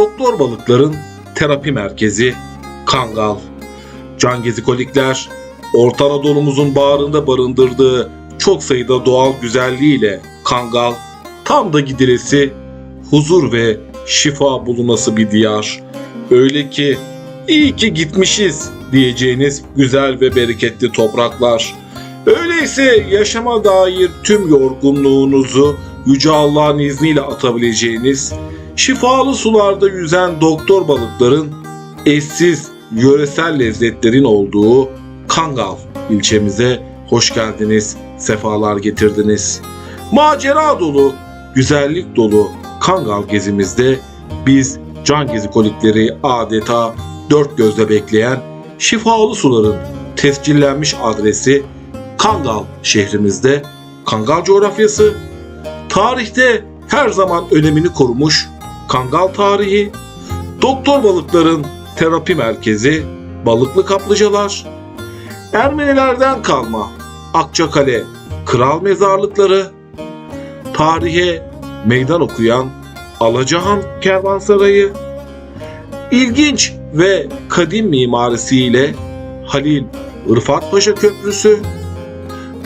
Doktor balıkların terapi merkezi Kangal. Can gezikolikler Orta Anadolu'muzun bağrında barındırdığı çok sayıda doğal güzelliğiyle Kangal tam da gidilesi huzur ve şifa bulunası bir diyar. Öyle ki iyi ki gitmişiz diyeceğiniz güzel ve bereketli topraklar. Öyleyse yaşama dair tüm yorgunluğunuzu Yüce Allah'ın izniyle atabileceğiniz, şifalı sularda yüzen doktor balıkların eşsiz yöresel lezzetlerin olduğu Kangal ilçemize hoş geldiniz, sefalar getirdiniz. Macera dolu, güzellik dolu Kangal gezimizde biz can gezikolikleri adeta dört gözle bekleyen şifalı suların tescillenmiş adresi Kangal şehrimizde Kangal coğrafyası tarihte her zaman önemini korumuş Kangal tarihi, doktor balıkların terapi merkezi, balıklı kaplıcalar, Ermenilerden kalma Akçakale kral mezarlıkları, tarihe meydan okuyan Alacahan Kervansarayı, ilginç ve kadim mimarisiyle Halil Rıfat Paşa Köprüsü,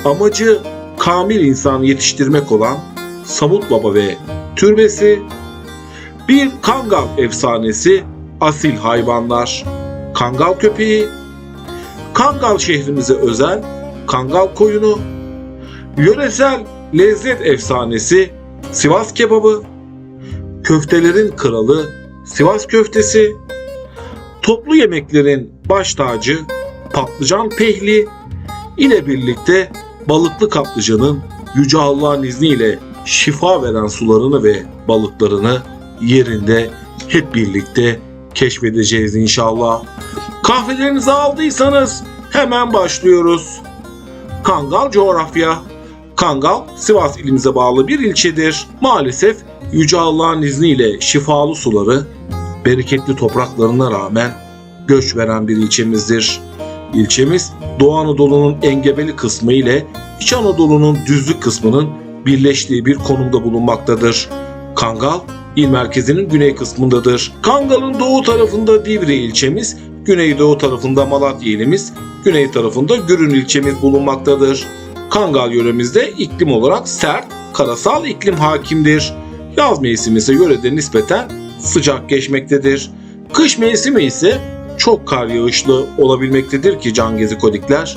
amacı kamil insan yetiştirmek olan Samut Baba ve Türbesi, bir Kangal efsanesi, asil hayvanlar, Kangal köpeği, Kangal şehrimize özel Kangal koyunu, yöresel lezzet efsanesi Sivas kebabı, köftelerin kralı Sivas köftesi, toplu yemeklerin baş tacı patlıcan pehli. İle birlikte balıklı kaplıcanın Yüce Allah'ın izniyle şifa veren sularını ve balıklarını yerinde hep birlikte keşfedeceğiz inşallah. Kahvelerinizi aldıysanız hemen başlıyoruz. Kangal coğrafya. Kangal Sivas ilimize bağlı bir ilçedir. Maalesef Yüce Allah'ın izniyle şifalı suları, bereketli topraklarına rağmen göç veren bir ilçemizdir. İlçemiz Doğu Anadolu'nun engebeli kısmı ile İç Anadolu'nun düzlük kısmının birleştiği bir konumda bulunmaktadır. Kangal il merkezinin güney kısmındadır. Kangal'ın doğu tarafında Divri ilçemiz, güneydoğu tarafında Malatya ilimiz, güney tarafında Gürün ilçemiz bulunmaktadır. Kangal yöremizde iklim olarak sert, karasal iklim hakimdir. Yaz mevsimi ise yörede nispeten sıcak geçmektedir. Kış mevsimi ise çok kar yağışlı olabilmektedir ki can gezikolikler.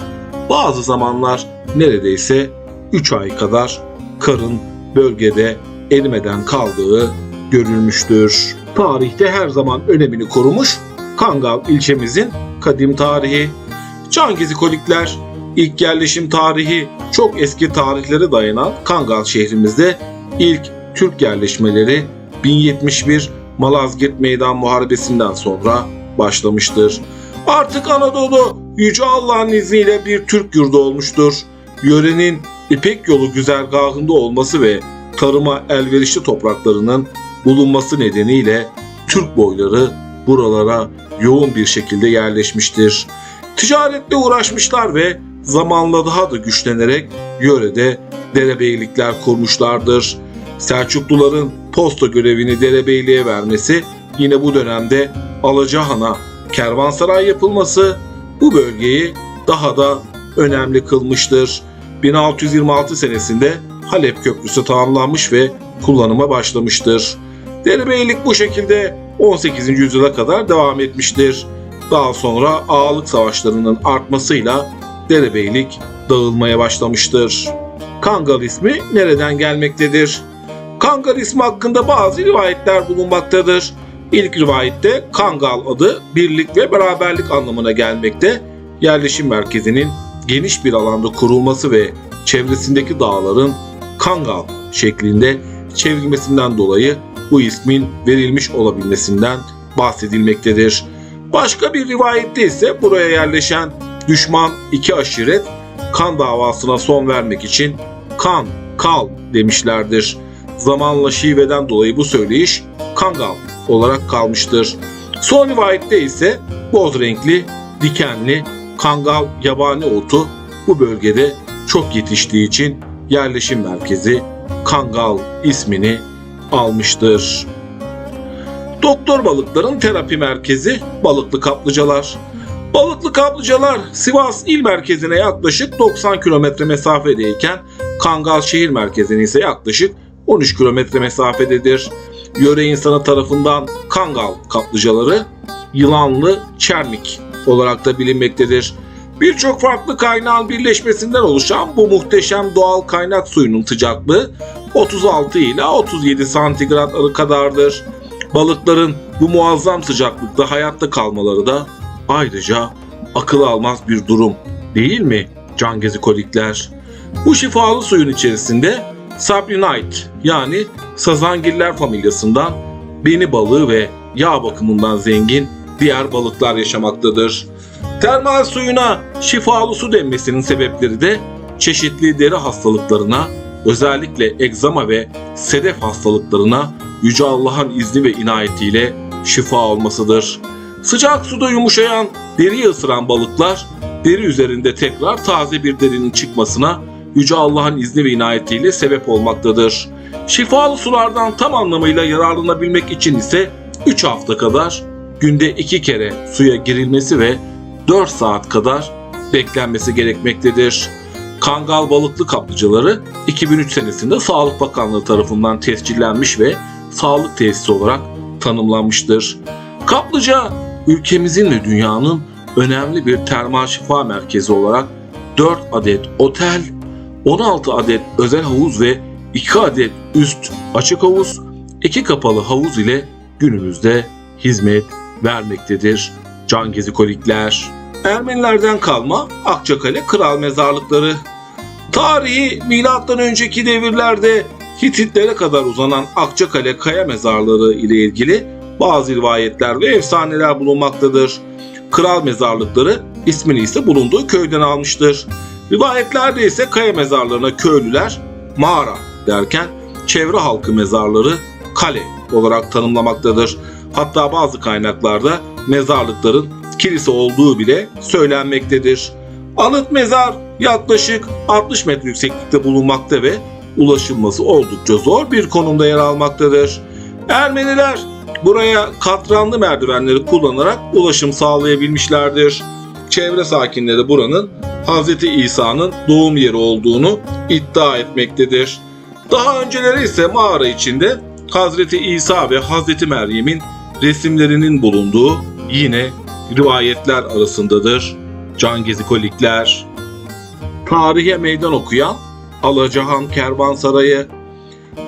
Bazı zamanlar neredeyse 3 ay kadar karın bölgede erimeden kaldığı görülmüştür. Tarihte her zaman önemini korumuş Kangal ilçemizin kadim tarihi. Can gezikolikler ilk yerleşim tarihi çok eski tarihlere dayanan Kangal şehrimizde ilk Türk yerleşmeleri 1071 Malazgirt Meydan Muharebesi'nden sonra başlamıştır. Artık Anadolu Yüce Allah'ın izniyle bir Türk yurdu olmuştur. Yörenin İpek yolu güzergahında olması ve tarıma elverişli topraklarının bulunması nedeniyle Türk boyları buralara yoğun bir şekilde yerleşmiştir. Ticaretle uğraşmışlar ve zamanla daha da güçlenerek yörede derebeylikler kurmuşlardır. Selçukluların posta görevini derebeyliğe vermesi yine bu dönemde Alacahan'a kervansaray yapılması bu bölgeyi daha da önemli kılmıştır. 1626 senesinde Halep Köprüsü tamamlanmış ve kullanıma başlamıştır. Derebeylik bu şekilde 18. yüzyıla kadar devam etmiştir. Daha sonra ağalık savaşlarının artmasıyla derebeylik dağılmaya başlamıştır. Kangal ismi nereden gelmektedir? Kangal ismi hakkında bazı rivayetler bulunmaktadır. İlk rivayette Kangal adı birlik ve beraberlik anlamına gelmekte. Yerleşim merkezinin geniş bir alanda kurulması ve çevresindeki dağların Kangal şeklinde çevrilmesinden dolayı bu ismin verilmiş olabilmesinden bahsedilmektedir. Başka bir rivayette ise buraya yerleşen düşman iki aşiret kan davasına son vermek için kan, kal demişlerdir. Zamanla şiveden dolayı bu söyleyiş Kangal olarak kalmıştır. Son rivayette ise boz renkli, dikenli, kangal yabani otu bu bölgede çok yetiştiği için yerleşim merkezi Kangal ismini almıştır. Doktor balıkların terapi merkezi balıklı kaplıcalar. Balıklı kaplıcalar Sivas il merkezine yaklaşık 90 kilometre mesafedeyken Kangal şehir merkezine ise yaklaşık 13 kilometre mesafededir. Yöre insanı tarafından Kangal kaplıcaları Yılanlı Çermik olarak da bilinmektedir. Birçok farklı kaynağın birleşmesinden oluşan bu muhteşem doğal kaynak suyunun sıcaklığı 36 ila 37 santigrat kadardır. Balıkların bu muazzam sıcaklıkta hayatta kalmaları da ayrıca akıl almaz bir durum değil mi can gezikolikler? Bu şifalı suyun içerisinde Sabrinite yani sazangiller familyasından beni balığı ve yağ bakımından zengin diğer balıklar yaşamaktadır. Termal suyuna şifalı su denmesinin sebepleri de çeşitli deri hastalıklarına, özellikle egzama ve sedef hastalıklarına Yüce Allah'ın izni ve inayetiyle şifa olmasıdır. Sıcak suda yumuşayan, deriyi ısıran balıklar, deri üzerinde tekrar taze bir derinin çıkmasına Yüce Allah'ın izni ve inayetiyle sebep olmaktadır. Şifalı sulardan tam anlamıyla yararlanabilmek için ise 3 hafta kadar günde 2 kere suya girilmesi ve 4 saat kadar beklenmesi gerekmektedir. Kangal balıklı kaplıcaları 2003 senesinde Sağlık Bakanlığı tarafından tescillenmiş ve sağlık tesisi olarak tanımlanmıştır. Kaplıca ülkemizin ve dünyanın önemli bir termal şifa merkezi olarak 4 adet otel, 16 adet özel havuz ve 2 adet üst açık havuz, 2 kapalı havuz ile günümüzde hizmet vermektedir. Can gezikolikler. Ermenilerden kalma Akçakale Kral Mezarlıkları. Tarihi milattan önceki devirlerde Hititlere kadar uzanan Akçakale Kaya Mezarları ile ilgili bazı rivayetler ve efsaneler bulunmaktadır. Kral Mezarlıkları ismini ise bulunduğu köyden almıştır. Rivayetlerde ise kaya mezarlarına köylüler mağara derken çevre halkı mezarları kale olarak tanımlamaktadır. Hatta bazı kaynaklarda mezarlıkların kilise olduğu bile söylenmektedir. Anıt mezar yaklaşık 60 metre yükseklikte bulunmakta ve ulaşılması oldukça zor bir konumda yer almaktadır. Ermeniler buraya katranlı merdivenleri kullanarak ulaşım sağlayabilmişlerdir. Çevre sakinleri buranın Hz. İsa'nın doğum yeri olduğunu iddia etmektedir. Daha önceleri ise mağara içinde Hz. İsa ve Hz. Meryem'in resimlerinin bulunduğu yine rivayetler arasındadır. Can gezikolikler. Tarihe meydan okuyan Alacahan Kervansarayı.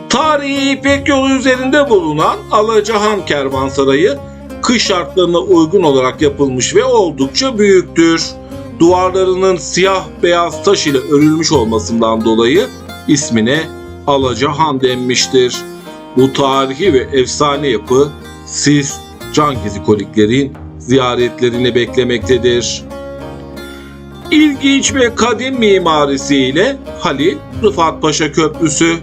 Tarihi İpek yolu üzerinde bulunan Alacahan Kervansarayı kış şartlarına uygun olarak yapılmış ve oldukça büyüktür. Duvarlarının siyah beyaz taş ile örülmüş olmasından dolayı ismine Alacahan denmiştir. Bu tarihi ve efsane yapı siz can gezikoliklerin ziyaretlerini beklemektedir. İlginç ve kadim mimarisiyle Halil Rıfat Paşa Köprüsü,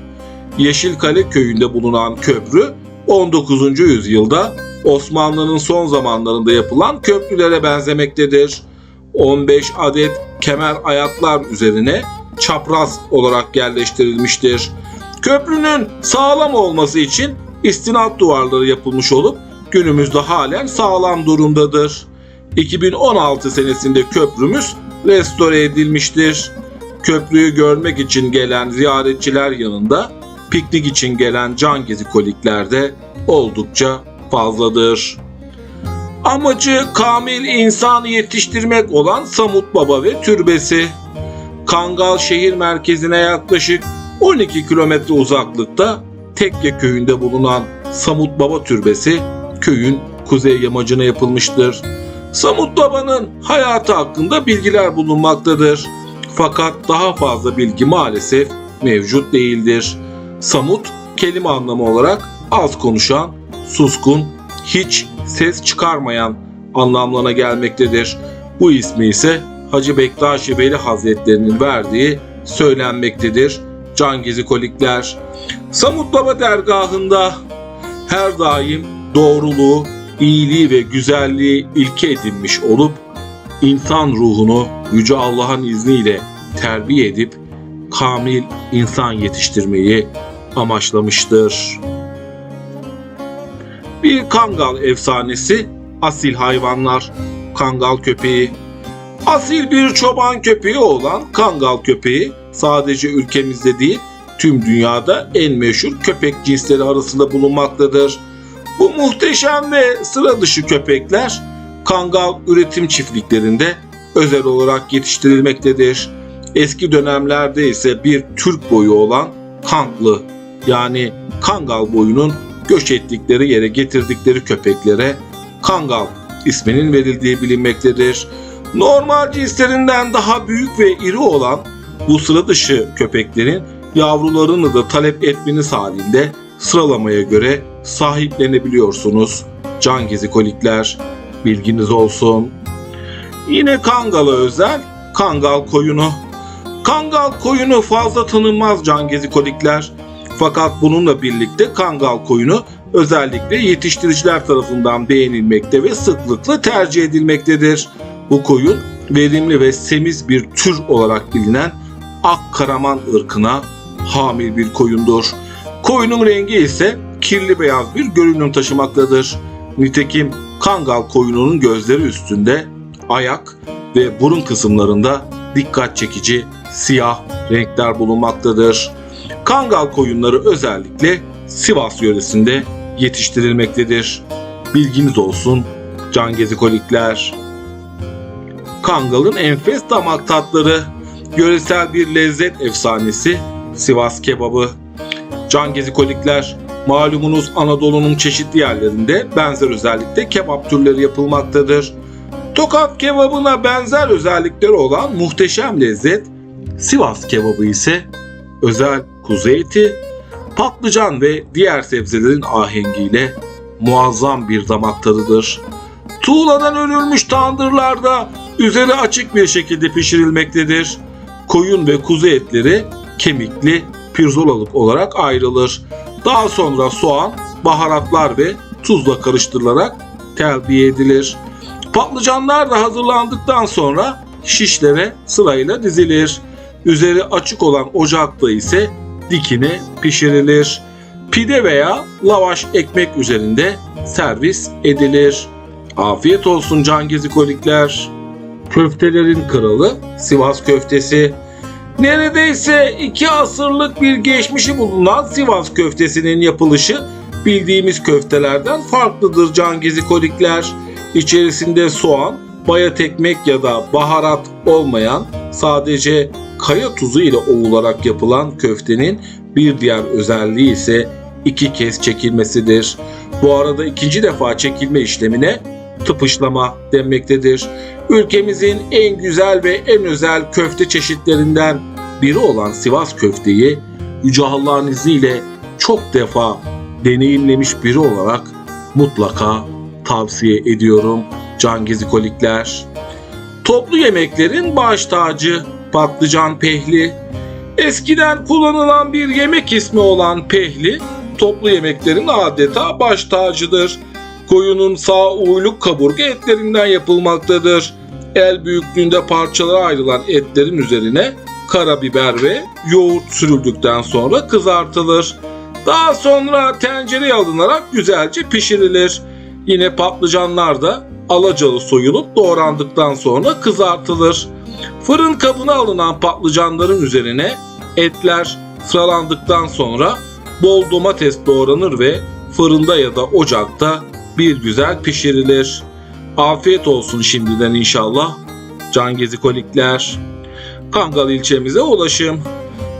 Yeşilkale köyünde bulunan köprü 19. yüzyılda Osmanlı'nın son zamanlarında yapılan köprülere benzemektedir. 15 adet kemer ayaklar üzerine çapraz olarak yerleştirilmiştir. Köprünün sağlam olması için istinat duvarları yapılmış olup günümüzde halen sağlam durumdadır. 2016 senesinde köprümüz restore edilmiştir. Köprüyü görmek için gelen ziyaretçiler yanında piknik için gelen can gezikolikler de oldukça fazladır. Amacı kamil insan yetiştirmek olan Samut Baba ve Türbesi. Kangal şehir merkezine yaklaşık 12 kilometre uzaklıkta Tekke köyünde bulunan Samut Baba Türbesi köyün kuzey yamacına yapılmıştır. Samut Baba'nın hayatı hakkında bilgiler bulunmaktadır. Fakat daha fazla bilgi maalesef mevcut değildir. Samut kelime anlamı olarak az konuşan, suskun, hiç ses çıkarmayan anlamlarına gelmektedir. Bu ismi ise Hacı Bektaşi Veli Hazretlerinin verdiği söylenmektedir. Can gezikolikler. Samut Baba dergahında her daim doğruluğu, iyiliği ve güzelliği ilke edinmiş olup insan ruhunu Yüce Allah'ın izniyle terbiye edip kamil insan yetiştirmeyi amaçlamıştır. Bir kangal efsanesi, asil hayvanlar, kangal köpeği. Asil bir çoban köpeği olan kangal köpeği sadece ülkemizde değil tüm dünyada en meşhur köpek cinsleri arasında bulunmaktadır. Bu muhteşem ve sıra dışı köpekler kangal üretim çiftliklerinde özel olarak yetiştirilmektedir. Eski dönemlerde ise bir Türk boyu olan Kanglı yani Kangal boyunun göç ettikleri yere getirdikleri köpeklere Kangal isminin verildiği bilinmektedir. Normal cinslerinden daha büyük ve iri olan bu sıra dışı köpeklerin yavrularını da talep etmeniz halinde sıralamaya göre sahiplenebiliyorsunuz. Can gezikolikler bilginiz olsun. Yine Kangal'a özel Kangal koyunu. Kangal koyunu fazla tanınmaz can gezikolikler. Fakat bununla birlikte Kangal koyunu özellikle yetiştiriciler tarafından beğenilmekte ve sıklıkla tercih edilmektedir. Bu koyun verimli ve semiz bir tür olarak bilinen Akkaraman ırkına hamil bir koyundur. Koyunun rengi ise kirli beyaz bir görünüm taşımaktadır. Nitekim Kangal koyununun gözleri üstünde ayak ve burun kısımlarında dikkat çekici siyah renkler bulunmaktadır. Kangal koyunları özellikle Sivas yöresinde yetiştirilmektedir. Bilginiz olsun can gezikolikler. Kangal'ın enfes damak tatları, yöresel bir lezzet efsanesi Sivas kebabı. Can gezikolikler malumunuz Anadolu'nun çeşitli yerlerinde benzer özellikle kebap türleri yapılmaktadır. Tokat kebabına benzer özellikleri olan muhteşem lezzet Sivas kebabı ise özel kuzu eti, patlıcan ve diğer sebzelerin ahengiyle muazzam bir damak tadıdır. Tuğladan örülmüş tandırlarda üzeri açık bir şekilde pişirilmektedir. Koyun ve kuzu etleri kemikli, pirzolalık olarak ayrılır. Daha sonra soğan, baharatlar ve tuzla karıştırılarak terbiye edilir. Patlıcanlar da hazırlandıktan sonra şişlere sırayla dizilir. Üzeri açık olan ocakta ise dikine pişirilir. Pide veya lavaş ekmek üzerinde servis edilir. Afiyet olsun can gezikolikler. Köftelerin kralı Sivas köftesi. Neredeyse iki asırlık bir geçmişi bulunan Sivas köftesinin yapılışı bildiğimiz köftelerden farklıdır can gezikolikler. İçerisinde soğan, bayat ekmek ya da baharat olmayan sadece kaya tuzu ile ovularak yapılan köftenin bir diğer özelliği ise iki kez çekilmesidir. Bu arada ikinci defa çekilme işlemine tıpışlama denmektedir. Ülkemizin en güzel ve en özel köfte çeşitlerinden biri olan Sivas köfteyi Yüce Allah'ın izniyle çok defa deneyimlemiş biri olarak mutlaka tavsiye ediyorum can gezikolikler. Toplu yemeklerin baş tacı patlıcan pehli. Eskiden kullanılan bir yemek ismi olan pehli, toplu yemeklerin adeta baş tacıdır. Koyunun sağ uyluk kaburga etlerinden yapılmaktadır. El büyüklüğünde parçalara ayrılan etlerin üzerine karabiber ve yoğurt sürüldükten sonra kızartılır. Daha sonra tencereye alınarak güzelce pişirilir. Yine patlıcanlar da alacalı soyulup doğrandıktan sonra kızartılır. Fırın kabına alınan patlıcanların üzerine etler sıralandıktan sonra bol domates doğranır ve fırında ya da ocakta bir güzel pişirilir. Afiyet olsun şimdiden inşallah. Can gezikolikler. Kangal ilçemize ulaşım.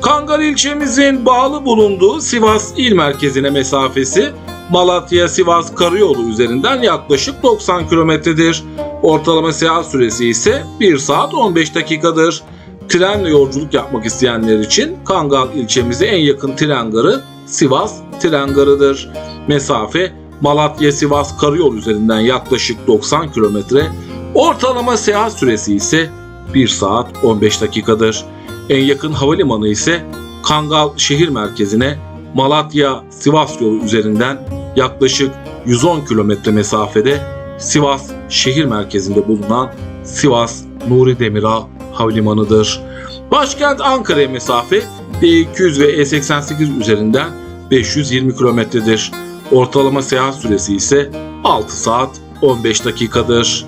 Kangal ilçemizin bağlı bulunduğu Sivas il merkezine mesafesi Malatya-Sivas karayolu üzerinden yaklaşık 90 kilometredir. Ortalama seyahat süresi ise 1 saat 15 dakikadır. Trenle yolculuk yapmak isteyenler için Kangal ilçemize en yakın tren garı Sivas tren garıdır. Mesafe Malatya-Sivas karayolu üzerinden yaklaşık 90 kilometre. Ortalama seyahat süresi ise 1 saat 15 dakikadır. En yakın havalimanı ise Kangal şehir merkezine Malatya-Sivas yolu üzerinden yaklaşık 110 kilometre mesafede Sivas şehir merkezinde bulunan Sivas Nuri Demirağ Havalimanı'dır. Başkent Ankara'ya mesafe D200 ve E88 üzerinden 520 kilometredir. Ortalama seyahat süresi ise 6 saat 15 dakikadır.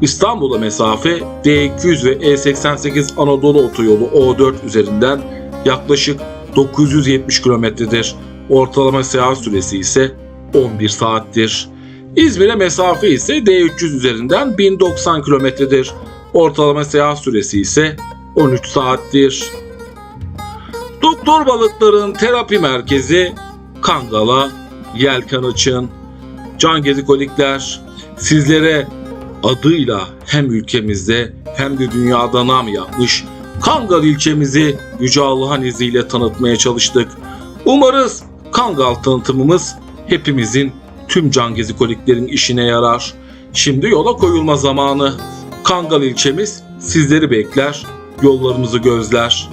İstanbul'a mesafe D200 ve E88 Anadolu Otoyolu O4 üzerinden yaklaşık 970 kilometredir. Ortalama seyahat süresi ise 11 saattir. İzmir'e mesafe ise D300 üzerinden 1090 kilometredir. Ortalama seyahat süresi ise 13 saattir. Doktor balıkların terapi merkezi Kangal'a yelken açın. Can Gezikolikler sizlere adıyla hem ülkemizde hem de dünyada nam yapmış Kangal ilçemizi Yüce Allah'ın izniyle tanıtmaya çalıştık. Umarız Kangal tanıtımımız hepimizin tüm can gezikoliklerin işine yarar. Şimdi yola koyulma zamanı. Kangal ilçemiz sizleri bekler, yollarınızı gözler.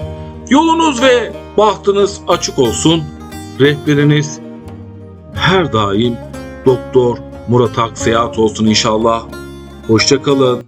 Yolunuz ve bahtınız açık olsun. Rehberiniz her daim Doktor Murat Akseyahat olsun inşallah. Hoşçakalın.